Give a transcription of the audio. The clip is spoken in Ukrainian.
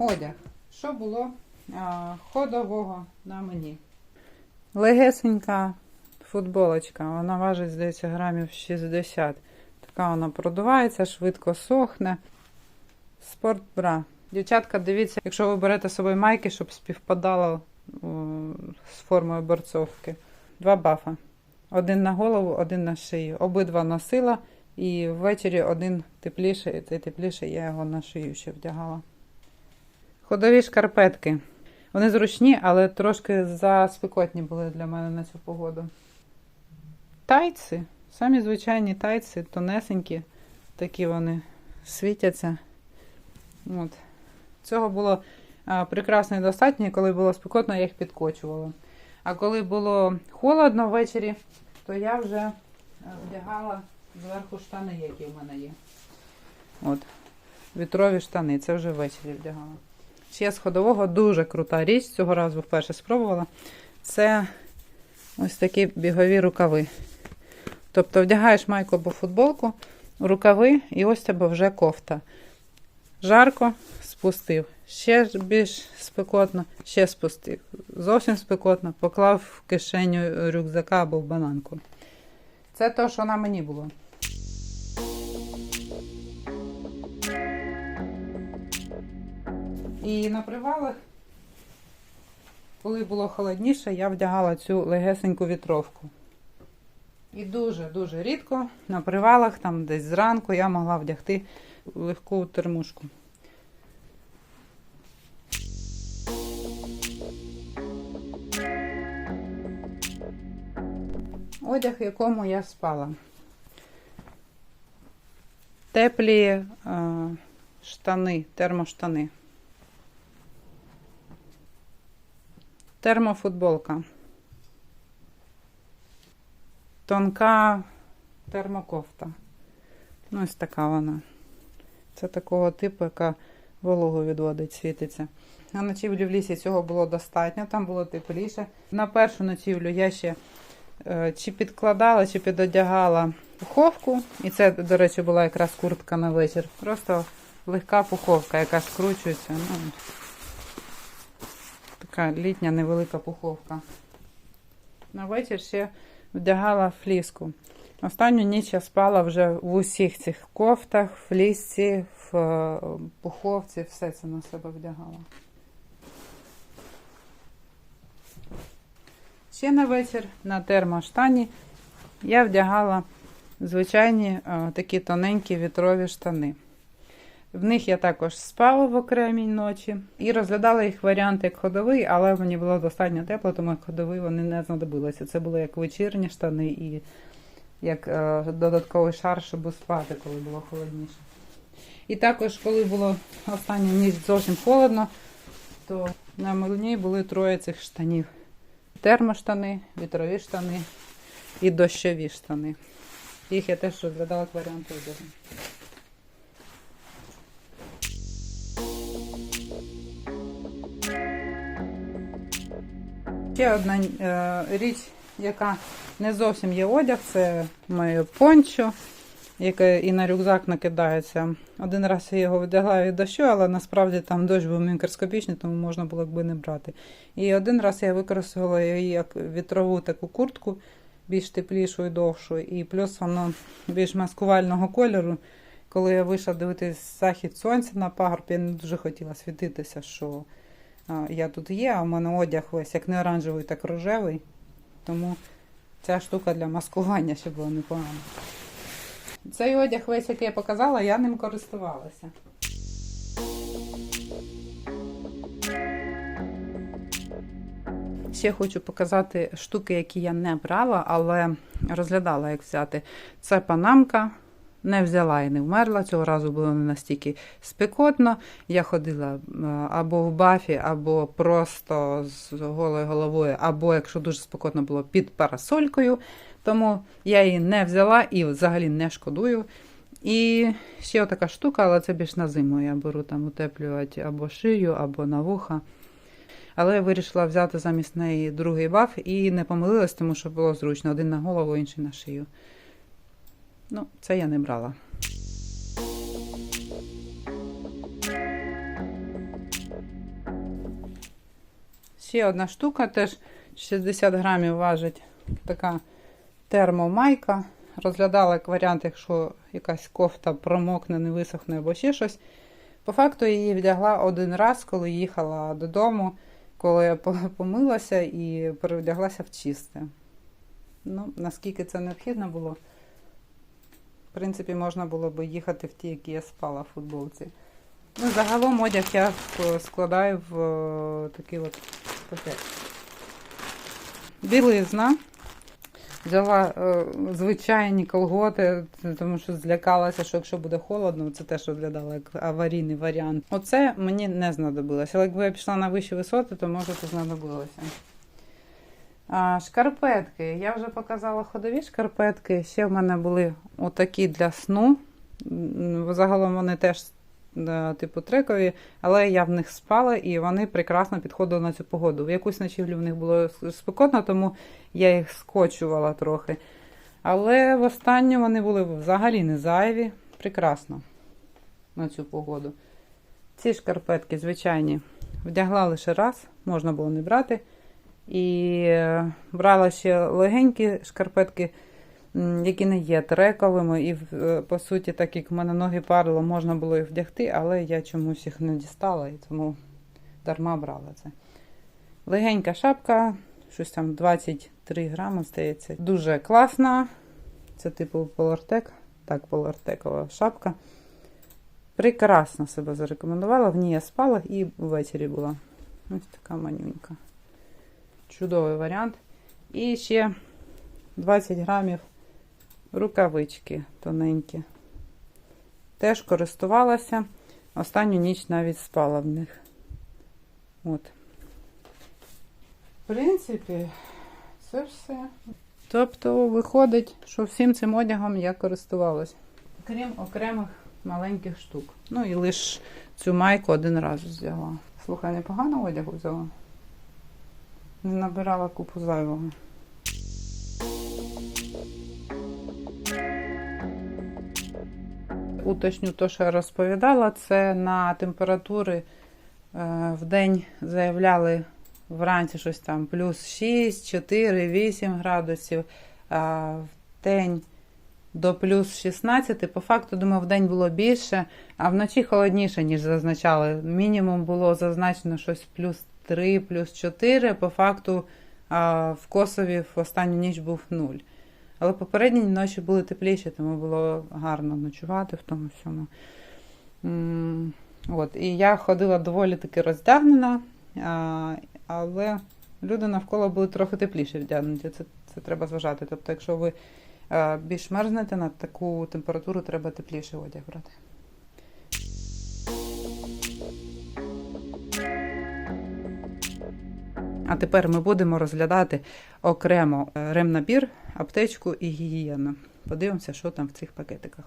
Одяг. Що було а, ходового на мені? Легесенька футболочка. Вона важить, здається, грамів 60. Така вона продувається, швидко сохне. Спортбра. Дівчатка, дивіться, якщо ви берете з собою майки, щоб співпадало о, з формою борцовки. Два бафа. Один на голову, один на шию. Обидва носила. І ввечері один тепліший, цей тепліший, я його на шию ще вдягала. Ходові шкарпетки. Вони зручні, але трошки заспекотні були для мене на цю погоду. Тайці, самі звичайні тайці, тонесенькі, такі вони світяться. От. Цього було а, прекрасно і достатньо, коли було спекотно, я їх підкочувала. А коли було холодно ввечері, то я вже е, вдягала зверху штани, які в мене є. От. Вітрові штани, це вже ввечері вдягала. Ще з ходового дуже крута річ, цього разу вперше спробувала. Це ось такі бігові рукави. Тобто вдягаєш майку або футболку, рукави, і ось тебе вже кофта. Жарко спустив. Ще більш спекотно, ще спустив. Зовсім спекотно, поклав в кишеню рюкзака або в бананку. Це те, що на мені було. І на привалах, коли було холодніше, я вдягала цю легесеньку вітровку. І дуже-дуже рідко на привалах, там десь зранку, я могла вдягти легку термушку. Одяг, в якому я спала. Теплі е, штани, термоштани. Термофутболка. Тонка термокофта. Ну, ось така вона. Це такого типу, яка вологу відводить, світиться. На ночівлі в лісі цього було достатньо, там було тепліше. На першу ночівлю я ще е, чи підкладала, чи підодягала пуховку. І це, до речі, була якраз куртка на вечір. Просто легка пуховка, яка скручується. Ну, така літня невелика пуховка. На вечір ще вдягала фліску. Останню ніч я спала вже в усіх цих кофтах, в е, пуховці, все це на себе вдягала. Ще на вечір на термоштані я вдягала звичайні е, такі тоненькі вітрові штани. В них я також спала в окремій ночі і розглядала їх варіант як ходовий, але мені було достатньо тепло, тому як ходовий вони не знадобилися. Це були як вечірні штани і як е, додатковий шар, щоб спати, коли було холодніше. І також, коли було останню ніч зовсім холодно, то на мені були троє цих штанів: термоштани, вітрові штани і дощові штани. Їх я теж розглядала як варіант одягу. Ще одна е, річ, яка не зовсім є одяг, це моє пончо, яке і на рюкзак накидається. Один раз я його вдягла від дощу, але насправді там дощ був мікроскопічний, тому можна було якби не брати. І один раз я використовувала її як вітрову таку куртку, більш теплішу і довшу, і плюс воно більш маскувального кольору. Коли я вийшла дивитись захід сонця на пагорб, я не дуже хотіла світитися, що я тут є, а в мене одяг весь як не оранжевий, так рожевий. Тому ця штука для маскування ще була непогана. Цей одяг весь, який я показала, я ним користувалася. Ще хочу показати штуки, які я не брала, але розглядала, як взяти. Це панамка. Не взяла і не вмерла. Цього разу було не настільки спекотно. Я ходила е, або в бафі, або просто з голою головою, або, якщо дуже спекотно було, під парасолькою. Тому я її не взяла і взагалі не шкодую. І ще така штука, але це більш на зиму. Я беру там утеплювати або шию, або на вуха. Але я вирішила взяти замість неї другий баф і не помилилась, тому що було зручно. Один на голову, інший на шию. Ну, це я не брала. ще одна штука, теж 60 грамів важить така термомайка. Розглядала як варіант, якщо якась кофта промокне, не висохне або ще щось. По факту її вдягла один раз, коли їхала додому, коли я помилася і перевдяглася в чисте. Ну, наскільки це необхідно було, в принципі, можна було би їхати в ті, які я спала в футболці. Ну, загалом одяг я складаю в е, такий от пакет. Білизна. Взяла е, звичайні колготи, тому що злякалася, що якщо буде холодно, це теж виглядало як аварійний варіант. Оце мені не знадобилося. Але якби я пішла на вищі висоти, то може це знадобилося. Шкарпетки. Я вже показала ходові шкарпетки. Ще в мене були отакі для сну. Загалом вони теж типу трекові, але я в них спала і вони прекрасно підходили на цю погоду. В якусь ночівлю в них було спекотно, тому я їх скочувала трохи. Але в останню вони були взагалі не зайві. Прекрасно на цю погоду. Ці шкарпетки, звичайні, вдягла лише раз, можна було не брати. І е, брала ще легенькі шкарпетки, які не є трековими. І, е, по суті, так як в мене ноги парило, можна було їх вдягти, але я чомусь їх не дістала і тому дарма брала це. Легенька шапка, щось там 23 грами, здається. Дуже класна. Це типу полартек. Так, полартекова шапка. Прекрасно себе зарекомендувала. В ній я спала і ввечері була. Ось така манюнька. Чудовий варіант. І ще 20 грамів рукавички тоненькі. Теж користувалася. Останню ніч навіть спала в них. От. В принципі, це все. Тобто, виходить, що всім цим одягом я користувалась. Крім окремих маленьких штук. Ну і лише цю майку один раз взяла. Слухай, непогано одягу взяла. Набирала купу зайвого. Уточню те, що я розповідала, це на температури е, в день заявляли вранці щось там плюс 6, 4, 8 градусів, а в день до плюс 16. По факту, думаю, в день було більше, а вночі холодніше, ніж зазначали. Мінімум було зазначено щось плюс 3, плюс 4. По факту в Косові в останню ніч був 0. Але попередні ночі були тепліші, тому було гарно ночувати в тому всьому. От. І я ходила доволі таки роздягнена, але люди навколо були трохи тепліше вдягнуті. Це, це треба зважати. Тобто, якщо ви більш мерзнете на таку температуру, треба тепліший одяг брати. А тепер ми будемо розглядати окремо е, ремнабір, аптечку і гігієну. Подивимося, що там в цих пакетиках.